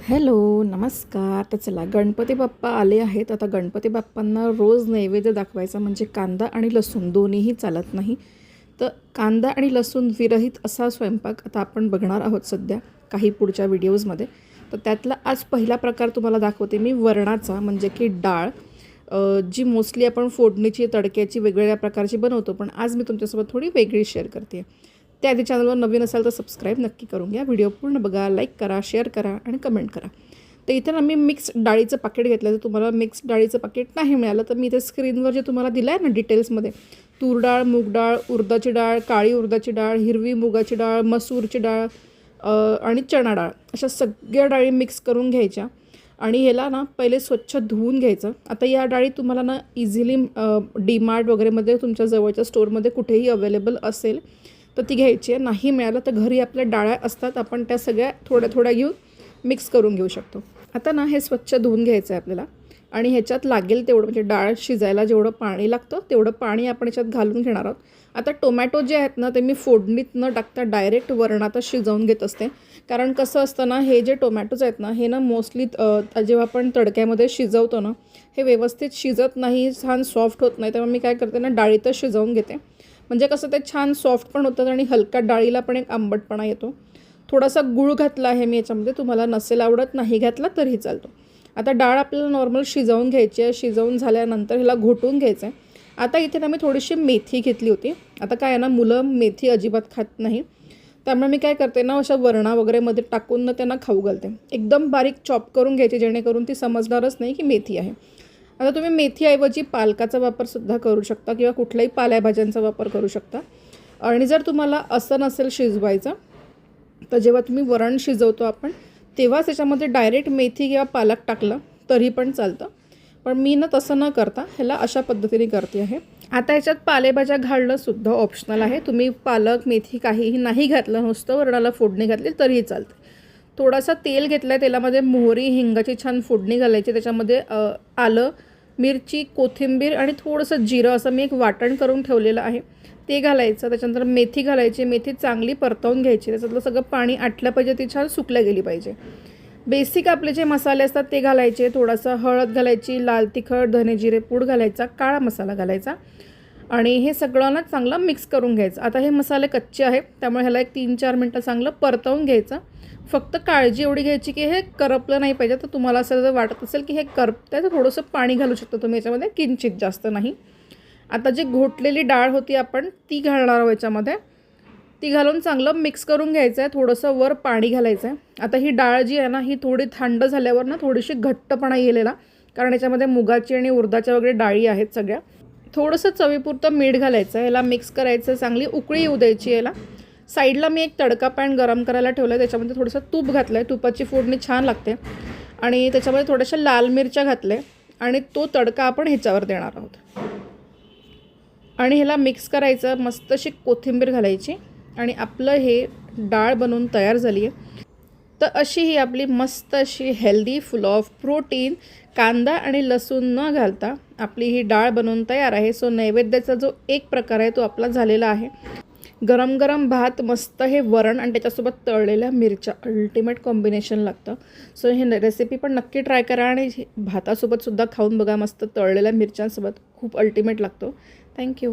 Hello नमस्कार. तर चला गणपती बाप्पा आले आहेत. आता गणपती बाप्पांना रोज नैवेद्य दाखवायचा म्हणजे कांदा आणि लसूण दोन्हीही चालत नाही. तर कांदा आणि लसूण विरहित असा स्वयंपाक आता आपण बघणार आहोत सध्या काही पुढच्या व्हिडिओजमध्ये. तर त्यातला आज पहिला प्रकार तुम्हाला दाखवते मी वरणाचा म्हणजे की डाळ. जी मोस्टली आपण फोडणीची तडक्याची वेगवेगळ्या प्रकारची बनवतो. पण आज मी तुमच्यासोबत थोडी वेगळी शेअर करते. आहे त्याआधी चॅनलवर नवीन असाल तर सबस्क्राईब नक्की करून घ्या. व्हिडिओ पूर्ण बघा लाईक करा शेअर करा आणि कमेंट करा. तर इथे ना मी मिक्स डाळीचं पाकिट घेतलं. जर तुम्हाला मिक्स डाळीचं पाकिट नाही मिळालं तर मी इथे स्क्रीनवर जे तुम्हाला दिलं आहे ना डिटेल्समध्ये तूर डाळ मूग डाळ उर्दाची डाळ काळी उर्दाची डाळ हिरवी मुगाची डाळ मसूरची डाळ आणि चणा डाळ अशा सगळ्या डाळी मिक्स करून घ्यायच्या. आणि ह्याला ना पहिले स्वच्छ धुवून घ्यायचं. आता या डाळी तुम्हाला ना इझिली डीमार्ट वगैरेमध्ये तुमच्या जवळच्या स्टोअरमध्ये कुठेही अवेलेबल असेल. तर ती घ्यायची आहे. नाही मिळालं तर घरी आपल्या डाळ्या असतात आपण त्या सगळ्या थोड्या थोड्या घेऊन मिक्स करून घेऊ शकतो. आता ना हे स्वच्छ धुवून घ्यायचं आहे आपल्याला. आणि ह्याच्यात लागेल तेवढं म्हणजे डाळ शिजायला जेवढं पाणी लागतं तेवढं पाणी आपण ह्याच्यात घालून घेणार आहोत. आता टोमॅटो जे आहेत ना ते मी फोडणीत न टाकता डायरेक्ट वरणातच शिजवून घेत असते. कारण कसं असतं ना हे जे टोमॅटोज आहेत ना हे ना मोस्टली जेव्हा आपण तडक्यामध्ये शिजवतो ना हे व्यवस्थित शिजत नाही छान सॉफ्ट होत नाही तेव्हा मी काय करते ना डाळीतच शिजवून घेते. म्हणजे कसं ते छान सॉफ्ट पण होतं आणि हलक्या डाळीला पण एक आंबटपणा येतो. थोडासा गूळ घातला आहे मी याच्यामध्ये तुम्हाला नसेल आवडत नाही घातला तरीही चालतो. आता डाळ आपल्याला नॉर्मल शिजवून घ्यायची आहे शिजवून झाल्यानंतर ह्याला घोटून घ्यायचं आहे आता इथे ना मी थोडीशी मेथी घेतली होती. आता काय आहे ना मुलं मेथी अजिबात खात नाही. त्यामुळे मी काय करते ना अशा वरणा वगैरेमध्ये टाकून ना त्यांना खाऊ घालते. एकदम बारीक चॉप करून घ्यायची जेणेकरून ती समजणारच नाही की मेथी आहे. आता तुम्ही मेथीऐवजी पालकाचा वापरसुद्धा करू शकता किंवा कुठल्याही पाल्याभाज्यांचा वापर करू शकता. आणि जर तुम्हाला असं नसेल शिजवायचं तर जेव्हा तुम्ही वरण शिजवतो आपण तेव्हाच त्याच्यामध्ये डायरेक्ट मेथी किंवा पालक टाकलं तरी पण चालतं. पण मी ना तसं न करता ह्याला अशा पद्धतीने करते आहे. आता ह्याच्यात पालेभाज्या घालणंसुद्धा ऑप्शनल आहे. तुम्ही पालक मेथी काहीही नाही घातलं नुसतं वरणाला फोडणी घातली तरीही चालते थोडासा तेल घेतलं आहे तेलामध्ये मोहरी हिंगाची छान फोडणी घालायची त्याच्यामध्ये आलं मिरची कोथिंबीर आणि थोडंसं जिरं असं मी एक वाटण करून ठेवलेलं आहे. ते घालायचं. त्याच्यानंतर मेथी घालायची. मेथी चांगली परतवून घ्यायची. त्याच्यातलं सगळं पाणी आटलं पाहिजे. ती छान सुकल्या गेली पाहिजे. बेसिक आपले जे मसाले असतात ते घालायचे. थोडासा हळद घालायची. लाल तिखट धने जिरे पूड घालायचा. काळा मसाला घालायचा. आणि हे सगळं ना चांगलं मिक्स करून घ्यायचं. आता हे मसाले कच्चे आहेत त्यामुळे ह्याला एक तीन चार मिनटं चांगलं परतवून घ्यायचं. फक्त काळजी एवढी घ्यायची की हे करपलं नाही पाहिजे. तर तुम्हाला असं जर वाटत असेल की हे करपतं आहे तर थोडंसं पाणी घालू शकता तुम्ही याच्यामध्ये किंचित जास्त नाही. आता जी घोटलेली डाळ होती आपण ती घालणार आहोत याच्यामध्ये. ती घालून चांगलं मिक्स करून घ्यायचं आहे थोडंसं वर पाणी घालायचं आहे आता ही डाळ जी आहे ना ही थोडी थंड झाल्यावर ना थोडीशी घट्टपणा येलेला कारण याच्यामध्ये मुगाची आणि उर्दाच्या वगैरे डाळी आहेत सगळ्या. थोडंसं चवीपुरतं मीठ घालायचं ह्याला याला मिक्स करायचं चांगली उकळी येऊ द्यायची याला साईडला मी एक तडका पॅन गरम करायला ठेवला आहे त्याच्यामध्ये थोडंसं तूप घातलं आहे तुपाची फोडणी छान लागते. आणि त्याच्यामध्ये थोड्याशा लाल मिरच्या घातल्या आणि तो तडका आपण ह्याच्यावर देणार आहोत. आणि ह्याला मिक्स करायचं मस्त अशी कोथिंबीर घालायची आणि आपलं हे डाळ बनवून तयार झाली आहे तर अशी ही आपली मस्त अशी हेल्दी फुल ऑफ प्रोटीन कांदा आणि लसूण न घालता आपली ही डाळ बनवून तयार आहे. सो नैवेद्याचा जो एक प्रकार आहे तो आपला झालेला आहे. गरम गरम भात मस्त हे वरण आणि त्याच्यासोबत तळलेल्या मिरच्या अल्टिमेट कॉम्बिनेशन लागतं. सो हे रेसिपी पण नक्की ट्राय करा आणि भातासोबतसुद्धा खाऊन बघा मस्त तळलेल्या मिरच्यांसोबत खूप अल्टिमेट लागतो. थँक्यू